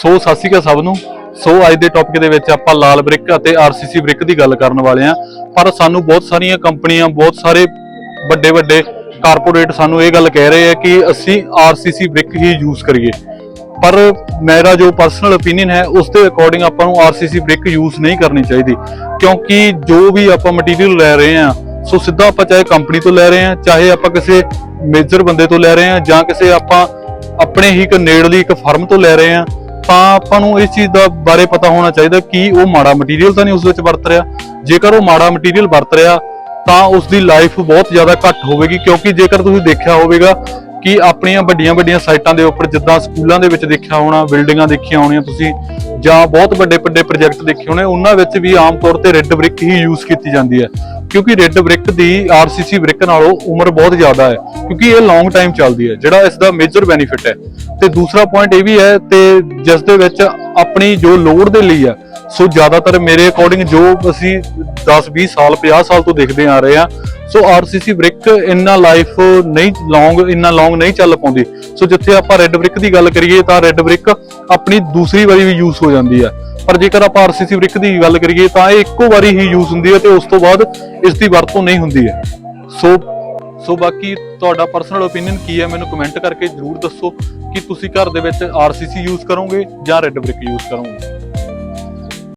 ਸੋ ਸਤਿ ਸ਼੍ਰੀ ਅਕਾਲ ਸਭ ਨੂੰ। ਸੋ ਅੱਜ ਦੇ ਟੌਪਿਕ ਦੇ ਵਿੱਚ ਆਪਾਂ ਲਾਲ ਬ੍ਰਿਕ ਅਤੇ ਆਰਸੀਸੀ ਬ੍ਰਿਕ ਦੀ ਗੱਲ ਕਰਨ ਵਾਲੇ ਆ ਪਰ ਸਾਨੂੰ ਬਹੁਤ ਸਾਰੀਆਂ ਕੰਪਨੀਆਂ, ਬਹੁਤ ਸਾਰੇ ਵੱਡੇ ਵੱਡੇ ਕਾਰਪੋਰੇਟ ਸਾਨੂੰ ਇਹ ਗੱਲ ਕਹਿ ਰਹੇ ਆ ਕਿ ਅਸੀਂ ਆਰਸੀਸੀ ਬ੍ਰਿਕ ਹੀ ਯੂਜ਼ ਕਰੀਏ। ਪਰ ਮੇਰਾ ਜੋ ਪਰਸਨਲ ਓਪੀਨੀਅਨ ਹੈ, ਉਸ ਦੇ ਅਕੋਰਡਿੰਗ ਆਪਾਂ ਨੂੰ ਆਰਸੀਸੀ ਬ੍ਰਿਕ ਯੂਜ਼ ਨਹੀਂ ਕਰਨੀ ਚਾਹੀਦੀ। ਕਿਉਂਕਿ ਜੋ ਵੀ ਆਪਾਂ ਮਟੀਰੀਅਲ ਲੈ ਰਹੇ ਆ ਸੋ ਸਿੱਧਾ ਆਪਾਂ ਚਾਹੇ ਕੰਪਨੀ ਤੋਂ ਲੈ ਰਹੇ ਆ ਚਾਹੇ ਆਪਾਂ ਕਿਸੇ ਮੇਜਰ ਬੰਦੇ ਤੋਂ ਲੈ ਰਹੇ ਆ ਜਾਂ ਕਿਸੇ ਆਪਾਂ ਆਪਣੇ ਹੀ ਇੱਕ ਨੇੜਲੀ ਇੱਕ ਫਰਮ ਤੋਂ ਲੈ ਰਹੇ ਆ ਤਾਂ ਆਪਾਂ ਨੂੰ ਇਸ ਚੀਜ਼ ਦਾ ਬਾਰੇ ਪਤਾ ਹੋਣਾ ਚਾਹੀਦਾ ਕਿ ਉਹ ਮਾੜਾ ਮਟੀਰੀਅਲ ਤਾਂ ਨਹੀਂ ਉਸ ਵਿੱਚ ਵਰਤ ਰਿਹਾ। ਜੇਕਰ ਉਹ ਮਾੜਾ ਮਟੀਰੀਅਲ ਵਰਤ ਰਿਹਾ, ਤਾਂ ਉਸ ਦੀ ਲਾਈਫ ਬਹੁਤ ਜ਼ਿਆਦਾ ਘੱਟ ਹੋਵੇਗੀ, ਕਿਉਂਕਿ ਜੇਕਰ ਤੁਸੀਂ ਦੇਖਿਆ ਹੋਵੇਗਾ ਕਿ ਆਪਣੀਆਂ ਵੱਡੀਆਂ ਵੱਡੀਆਂ ਸਾਈਟਾਂ ਦੇ ਉੱਪਰ ਜਿੱਦਾਂ ਸਕੂਲਾਂ ਦੇ ਵਿੱਚ ਦੇਖਿਆ ਹੋਣਾ, ਬਿਲਡਿੰਗਾਂ ਦੇਖੀਆਂ ਹੋਣੀਆਂ ਤੁਸੀਂ, ਜਾਂ ਬਹੁਤ ਵੱਡੇ ਵੱਡੇ ਪ੍ਰੋਜੈਕਟ ਦੇਖੇ ਹੋਣੇ, ਉਹਨਾਂ ਵਿੱਚ ਵੀ ਆਮ ਤੌਰ ਤੇ ਰੈੱਡ ਬ੍ਰਿਕ ਹੀ ਯੂਜ਼ ਕੀਤੀ ਜਾਂਦੀ ਹੈ। ਕਿਉਂਕਿ ਰੈੱਡ ਬ੍ਰਿਕ ਦੀ ਆਰਸੀਸੀ ਬ੍ਰਿਕ ਨਾਲੋਂ ਉਮਰ ਬਹੁਤ ਜ਼ਿਆਦਾ ਹੈ, ਕਿਉਂਕਿ ਇਹ ਲੌਂਗ ਟਾਈਮ ਚੱਲਦੀ ਹੈ, ਜਿਹੜਾ ਇਸ ਦਾ ਮੇਜਰ ਬੈਨੀਫਿਟ ਹੈ। ਤੇ ਦੂਸਰਾ ਪੁਆਇੰਟ ਇਹ ਵੀ ਹੈ, ਤੇ ਜਿਸ ਦੇ ਵਿੱਚ ਆਪਣੀ ਜੋ ਲੋੜ ਦੇ ਲਈ ਆ, ਸੋ ਜ਼ਿਆਦਾਤਰ ਮੇਰੇ ਅਕੋਰਡਿੰਗ ਜੋ ਅਸੀਂ 10 20 ਸਾਲ 50 ਸਾਲ ਤੋਂ ਦੇਖਦੇ ਆ ਰਹੇ ਆ, ਸੋ ਆਰਸੀਸੀ ਬ੍ਰਿਕ ਇੰਨਾ ਲਾਈਫ ਨਹੀਂ ਲੌਂਗ ਇੰਨਾ ਲੌਂਗ ਨਹੀਂ ਚੱਲ ਪਾਉਂਦੀ। ਸੋ ਜਿੱਥੇ ਆਪਾਂ ਰੈੱਡ ਬ੍ਰਿਕ ਦੀ ਗੱਲ ਕਰੀਏ ਤਾਂ ਰੈੱਡ ਬ੍ਰਿਕ ਆਪਣੀ ਦੂਸਰੀ ਵਾਰੀ ਵੀ ਯੂਜ਼ ਹੋ ਜਾਂਦੀ ਹੈ ਪਰ ਜੇਕਰ ਆਪਾਂ ਆਰਸੀਸੀ ਬ੍ਰਿਕ ਦੀ ਗੱਲ ਕਰੀਏ ਤਾਂ ਇਹ ਇੱਕੋ ਵਾਰੀ ਹੀ ਯੂਜ਼ ਹੁੰਦੀ ਹੈ ਤੇ ਉਸ ਤੋਂ ਬਾਅਦ ਇਸ ਦੀ ਵਰਤੋਂ ਨਹੀਂ ਹੁੰਦੀ ਹੈ ਸੋ ਸੋ ਬਾਕੀ ਤੁਹਾਡਾ ਪਰਸਨਲ ਓਪੀਨੀਅਨ ਕੀ ਹੈ, ਮੈਨੂੰ ਕਮੈਂਟ ਕਰਕੇ ਜਰੂਰ ਦੱਸੋ ਕਿ ਤੁਸੀਂ ਘਰ ਦੇ ਵਿੱਚ ਆਰਸੀਸੀ ਯੂਜ਼ ਕਰੋਗੇ ਜਾਂ ਰੈੱਡ ਬ੍ਰਿਕ ਯੂਜ਼ ਕਰੋਗੇ।